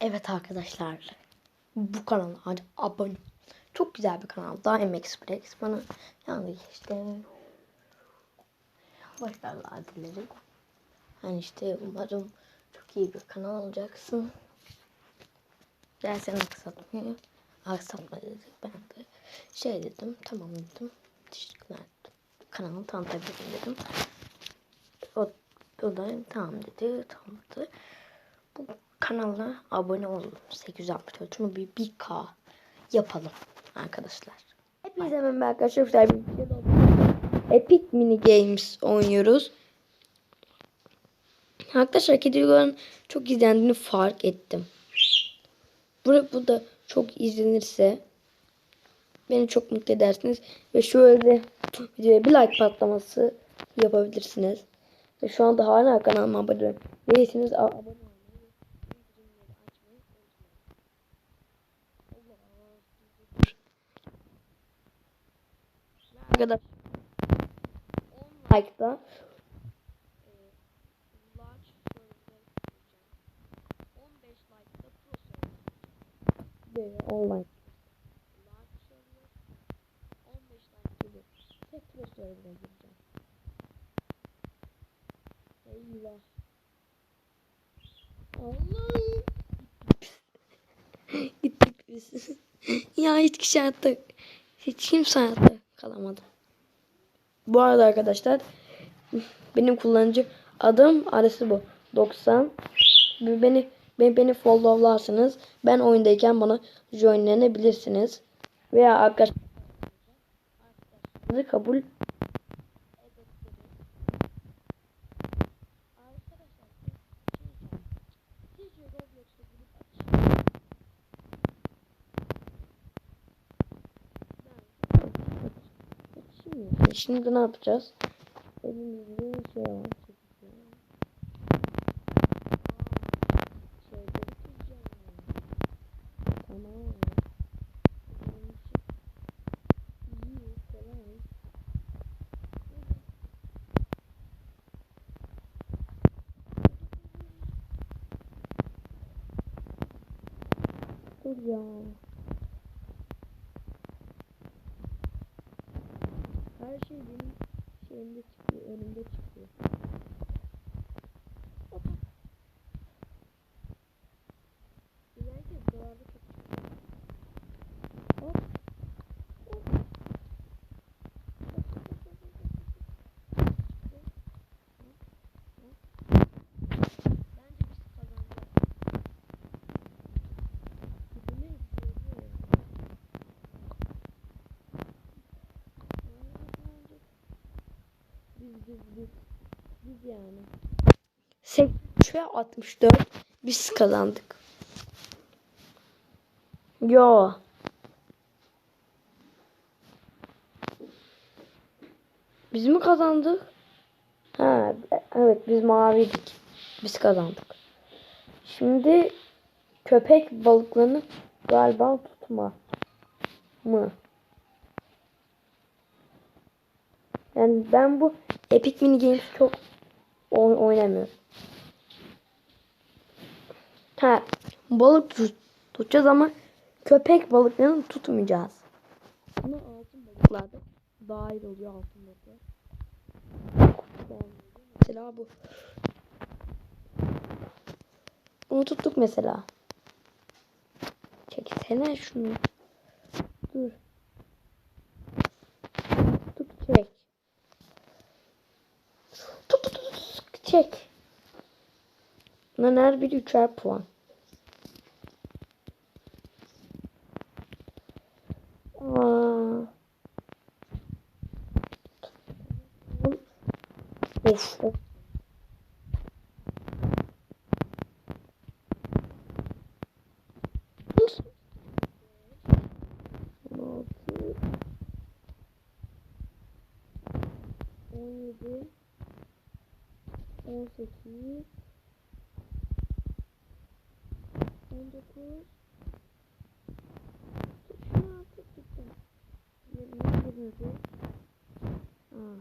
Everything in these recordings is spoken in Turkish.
Evet arkadaşlar. Bu kanala abone. Çok güzel bir kanal. Daim Express. Bana yani işte başarılar dilerim. Yani işte umarım çok iyi bir kanal olacaksın. Dersen aksatmıyor. Aksatma dedi. Ben de şey dedim. Tamam dedim. Teşekkürler. Kanalı tanıtabilirim dedim. O, o da tamam dedi. Tamam dedi bu kanala abone olun. 864 şunu bir 1K yapalım arkadaşlar. Hepinize merhaba arkadaşlar. Epic Mini Games oynuyoruz. Arkadaşlar videoların çok izlendiğini fark ettim. Bu, bu da çok izlenirse beni çok mutlu edersiniz. Ve şöyle videoya bir like patlaması yapabilirsiniz. Ve şu anda hala kanalıma abone değilseniz a- abone Arkadaşlar 10 like'da large server kuracağım. 15 like'da pro server. Böyle online. Large server 15 like'da bu. Tek pro server'a gireceğim. Eyvah. Allah'ım. Gittik biz. ya hiç kişi hayatta hiç kimse hayatta kalamadı. Bu arada arkadaşlar benim kullanıcı adım arası bu. 90 beni beni, beni followlarsanız ben oyundayken bana joinlenebilirsiniz. Veya arkadaşlar kabul Şimdi, ne yapacağız? Elimizde şey var. Şeyleri çizeceğim. Tamam. İyi, kolay. Dur ya. Her şey benim şeyimde çıkıyor, önümde çıkıyor. Hop. Güzelce buralarda çok çıkıyor. Hop. Hop. Bence biz kazanacağız. Bu ne? Görüyor. Biz biz biz. Biz yani. 83 ve 64 biz kazandık. Yo. Biz mi kazandık? Ha, evet biz maviydik. Biz kazandık. Şimdi köpek balıklarını galiba tutma mı? Yani ben bu Epic Mini Games çok oy- oynamıyorum. Ha, balık tut tutacağız ama köpek balıklarını tutmayacağız. Ama altın balıklarda dahil oluyor altın balıklar. Mesela bu. Bunu tuttuk mesela. Çeksene şunu. Dur. Tut çek. Tut tut tut çek. Bunların her biri üçer puan. Aa. Of of. On yedi. On sekiz. On dokuz. Şunu artık. Yirmi, yirmi bir. Aa.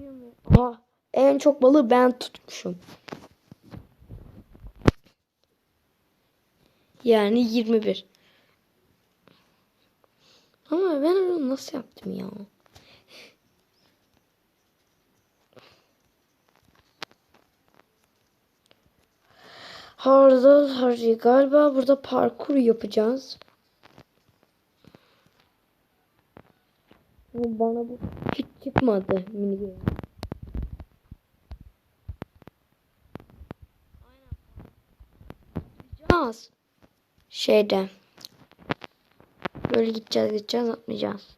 Yirmi. Aha. En çok balığı ben tutmuşum. Yani 21. Ama ben onu nasıl yaptım ya? Harda harcı galiba burada parkur yapacağız. Bana bu hiç çıkmadı mini game. Şeyde. Böyle gideceğiz gideceğiz atmayacağız.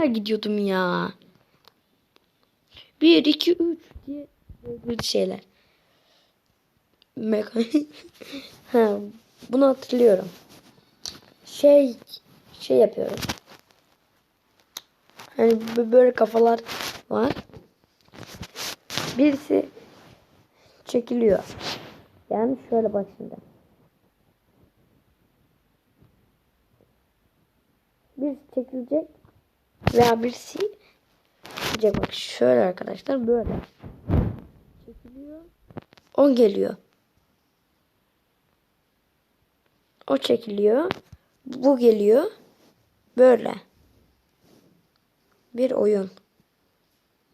güzel gidiyordum ya. 1, 2, 3 diye böyle şeyler. Ha, bunu hatırlıyorum. Şey şey yapıyoruz. Hani böyle kafalar var. Birisi çekiliyor. Yani şöyle bak şimdi. Birisi çekilecek veya birisi çekilecek. Bak şöyle arkadaşlar böyle. Çekiliyor. O geliyor. O çekiliyor. Bu geliyor. Böyle. Bir oyun.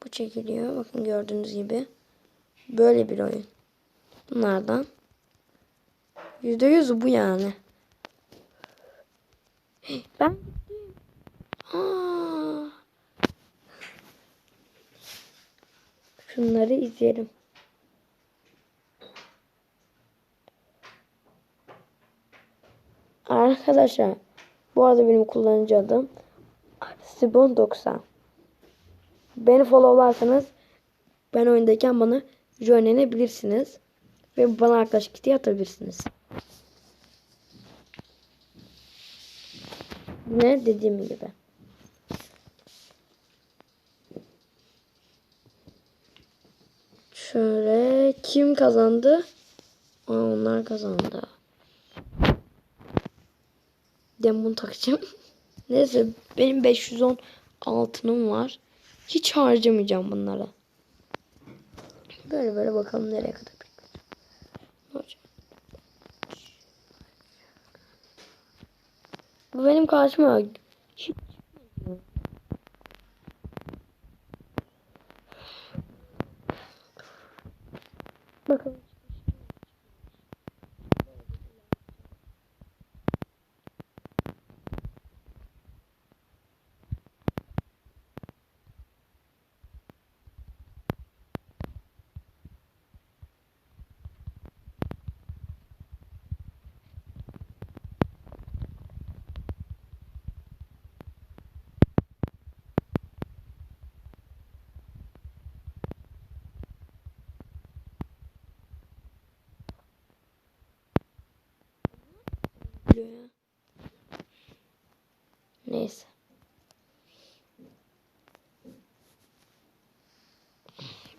Bu çekiliyor. Bakın gördüğünüz gibi. Böyle bir oyun. Bunlardan. Yüzde yüz bu yani. Ben gittim. Aa. Şunları izleyelim. Arkadaşlar bu arada benim kullanıcı adım Sibon 90. Beni followlarsanız ben oyundayken bana joinlenebilirsiniz. Ve bana arkadaşlık isteği atabilirsiniz. Ne dediğim gibi. Şöyle kim kazandı? Aa, onlar kazandı. Ben bunu takacağım. Neyse benim 510 altınım var. Hiç harcamayacağım bunları. Böyle böyle bakalım nereye kadar. Bu benim karşıma hiç بہت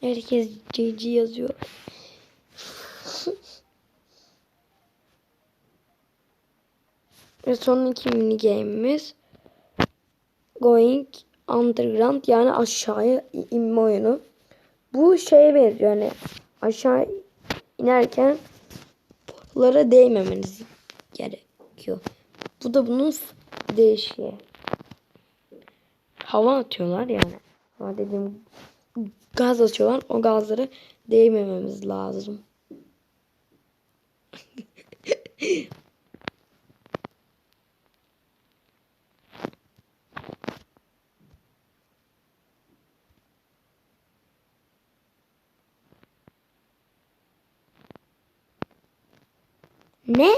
Herkes GG yazıyor. Ve son iki mini game'imiz Going Underground yani aşağıya inme oyunu. Bu şeye benziyor hani aşağı inerken lara değmemeniz gerekiyor. Bu da bunun değişiği. Hava atıyorlar yani. Ama dediğim gaz atıyorlar. O gazları değmememiz lazım. Ne?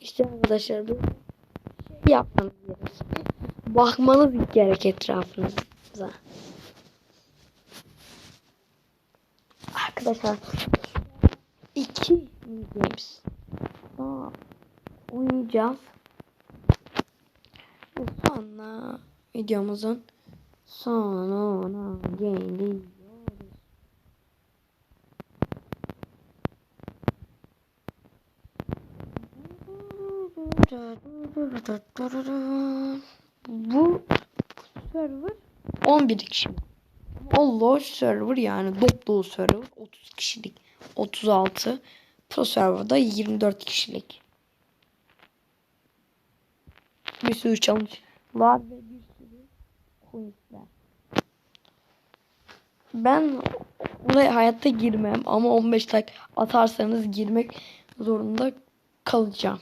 İşte arkadaşlar bu şey yapmanız gerek. Bakmanız gerek etrafınıza. Arkadaşlar iki games daha oynayacağız. Sonra videomuzun sonuna geliyoruz. Bu server 11 kişi. Low server yani dop dolu server 30 kişilik 36 pro serverda 24 kişilik. Bir sürü challenge'lar ve bir sürü quizler. Ben buraya hayatta girmem ama 15 like atarsanız girmek zorunda kalacağım.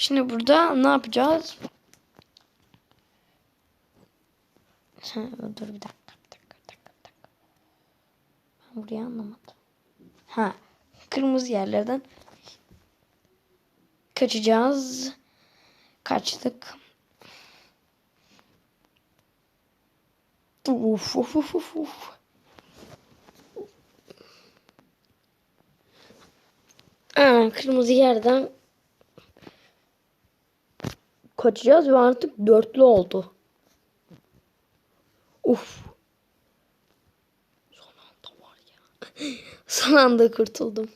Şimdi burada ne yapacağız? Dur bir dakika, dakika, dakika, dakika. Ben burayı anlamadım. Ha, kırmızı yerlerden kaçacağız. Kaçtık. Uf, uf, uf, uf, uf. Aa, kırmızı yerden kaçacağız ve artık dörtlü oldu. Uf. Son anda var ya. Son anda kurtuldum.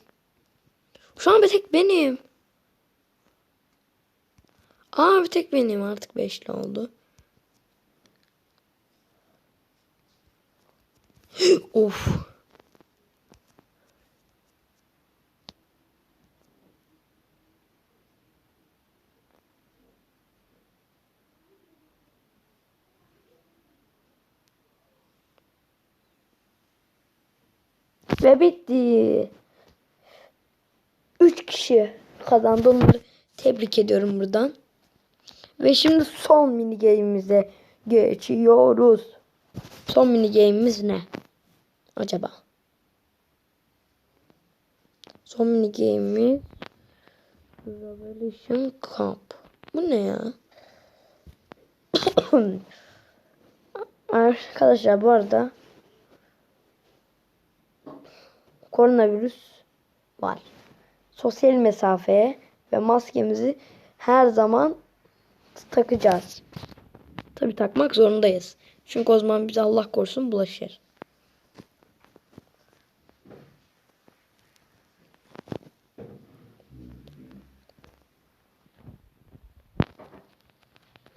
Şu an bir tek benim. Aa bir tek benim artık beşli oldu. of. Ve bitti. Üç kişi kazandı. Onları tebrik ediyorum buradan. Ve şimdi son mini game'imize geçiyoruz. Son mini game'imiz ne? Acaba? Son mini game'imiz Revelation Cup. Bu ne ya? Arkadaşlar bu arada koronavirüs var. Sosyal mesafeye ve maskemizi her zaman takacağız. Tabi takmak zorundayız. Çünkü o zaman bize Allah korusun bulaşır.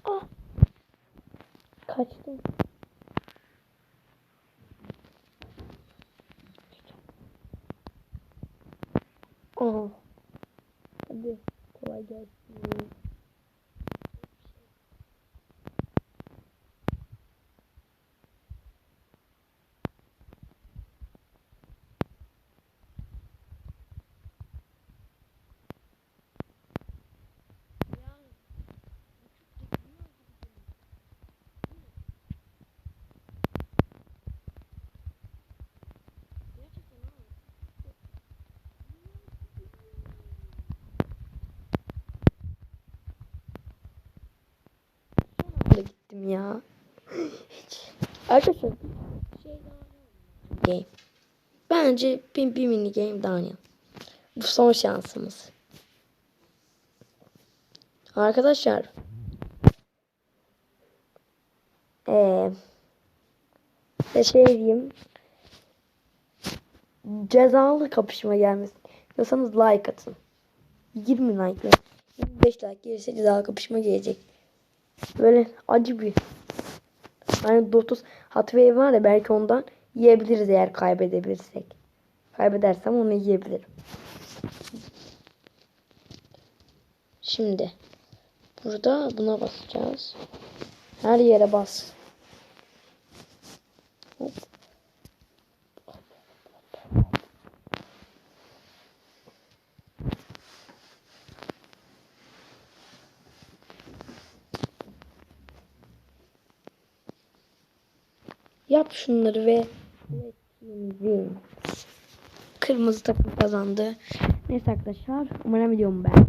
Ah. Kaçtım. Aha. Hadi kolay gelsin. Da gittim ya. Hiç. Arkadaşlar game. Bence bir, bir mini game daha oynayalım. Bu son şansımız. Arkadaşlar. Ee, ve şey diyeyim. Cezalı kapışma gelmesin. Diyorsanız like atın. 20 like ve 25 like gelirse cezalı kapışma gelecek. Böyle acı bir. Hani Dotus Hot Wave var ya belki ondan yiyebiliriz eğer kaybedebilirsek. Kaybedersem onu yiyebilirim. Şimdi burada buna basacağız. Her yere bas. Yap şunları ve. Kırmızı takım kazandı. Neyse arkadaşlar umarım videomu beğendiniz.